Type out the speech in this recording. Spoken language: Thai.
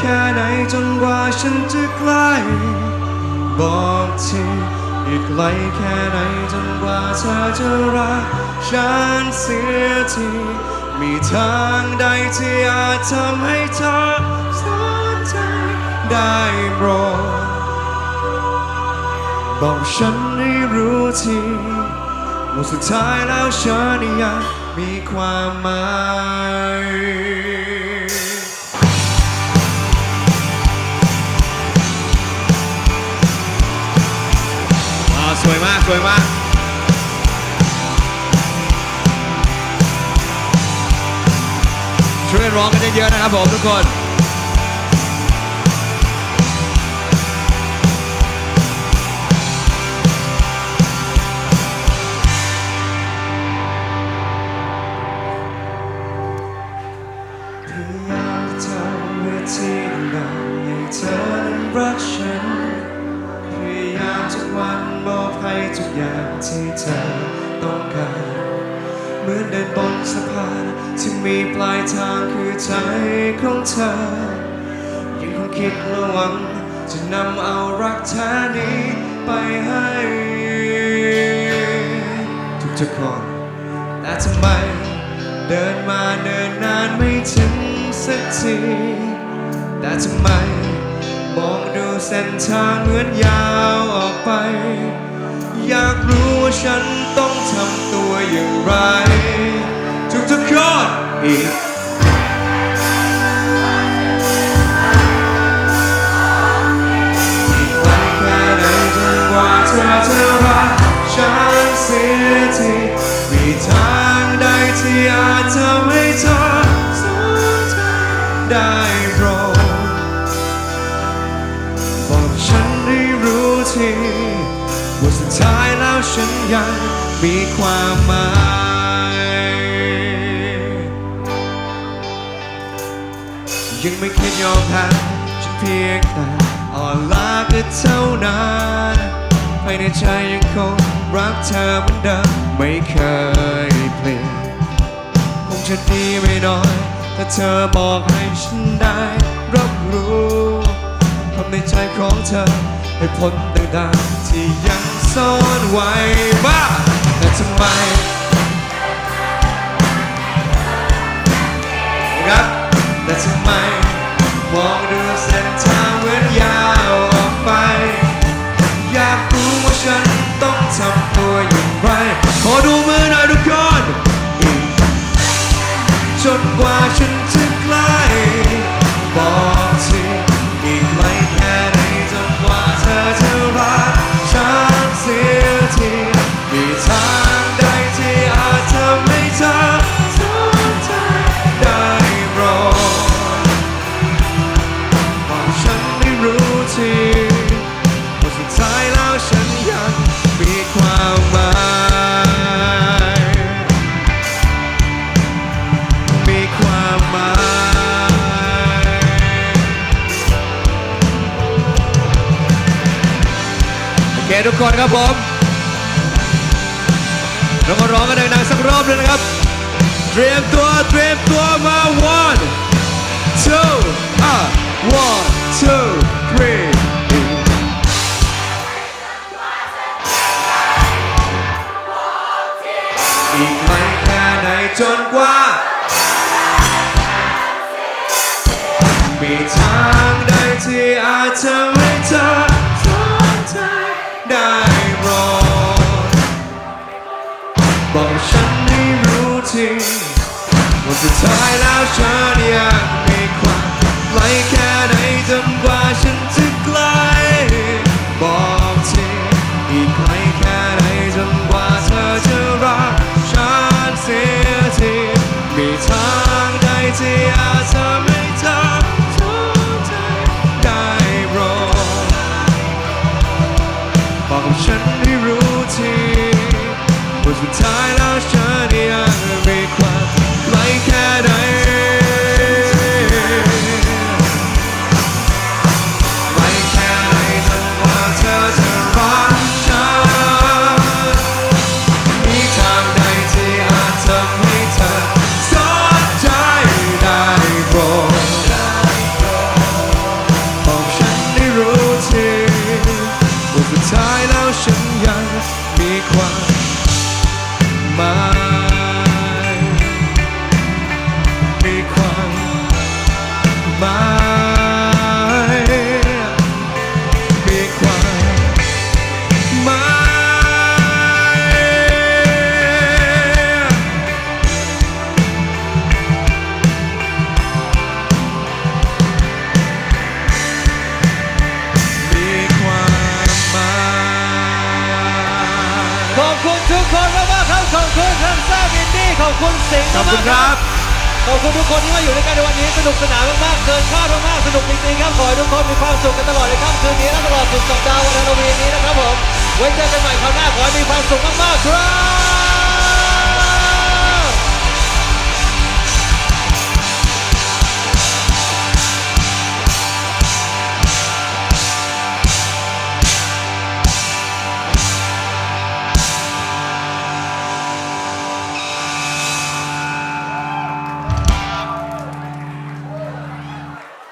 แค่ไหนจนกว่าฉันจะใกล้ บอกทีอีกไกลแค่ไหนจนกว่าเธอจะรักฉันเสียทีมีทางใดที่อาจทำให้เธอสนใจได้โปรดบอกฉันให้รู้ทีว่าสุดท้ายแล้วฉันยังมีความหมาย วยมากสวยมากช่วยร้องกันเยอะๆนะครับผมทุกคน มือนเดินบนสะพานที่มีปลายทางคือใจของเธอ ยังคงคิดระวัง จะนำเอารักแท้นี้ไปให้ ทุกๆคนแต่ทำไม เดินมาเดินนานไม่ถึงสักที แต่ทำไม มองดูเส้นทางเหมือนยาวออกไป อยากรู้ว่าฉันต้องทำตัวอย่างไร ทุกๆคนอีกอีกไกลแค่ไหนจนกว่าเธอจะรักฉันเสียทีมีทางใดที่อาจทำให้เธอสนใจได้โปรดบอกฉันให้รู้ที ว่าสุดท้ายแล้วฉันยังมีความหมายยังไม่คิดยอมแพ้ฉันเพียงแต่อ่อนล้าก็เท่านั้นภายในใจยังคงรักเธอเหมือนเดิมไม่เคยเปลี่ยนคงจะดีไม่น้อยถ้าเธอบอกให้ฉันได้รับรู้คำในใจของเธอ ให้พ้นต่างๆที่ยังซ่อนไว้บ้าแต่ทำไมรับแต่ทำไม มองดูเส้นทางเหมือนยาวออกไป อยากรู้ว่าฉันต้องทำตัวอย่างไรขอดู รู้ทีว่าสุดท้ายแล้วฉันยังมีความหมายมีความหมายโอเคทุกคนครับผมเรามาร้องกันดังๆสักรอบเลยนะครับ เตรียมตัว เตรียมตัวมา one two อะ one two three อีกไม่แค่ไหนจนกว่า มีทางใดที่อาจทำให้เธอสนใจได้โปรดบอกฉันให้รู้ทีว่าสุดท้ายแล้วฉันยัง คุณสิงห์ขอบคุณมากคๆรับ ขอบคุณทุกคนที่มาอยู่ด้วยกันในวันนี้สนุกสนานมากๆเกินคาดมากๆสนุกจริงๆครับขอให้ทุกคนมีความสุขกันตลอดในค่ำคืนนี้และตลอดสุดสัปดาห์วันฮาโลวีนนี้นะครับผมไว้เจอกันใหม่คราวหน้าขอให้มีความสุขมากๆครับ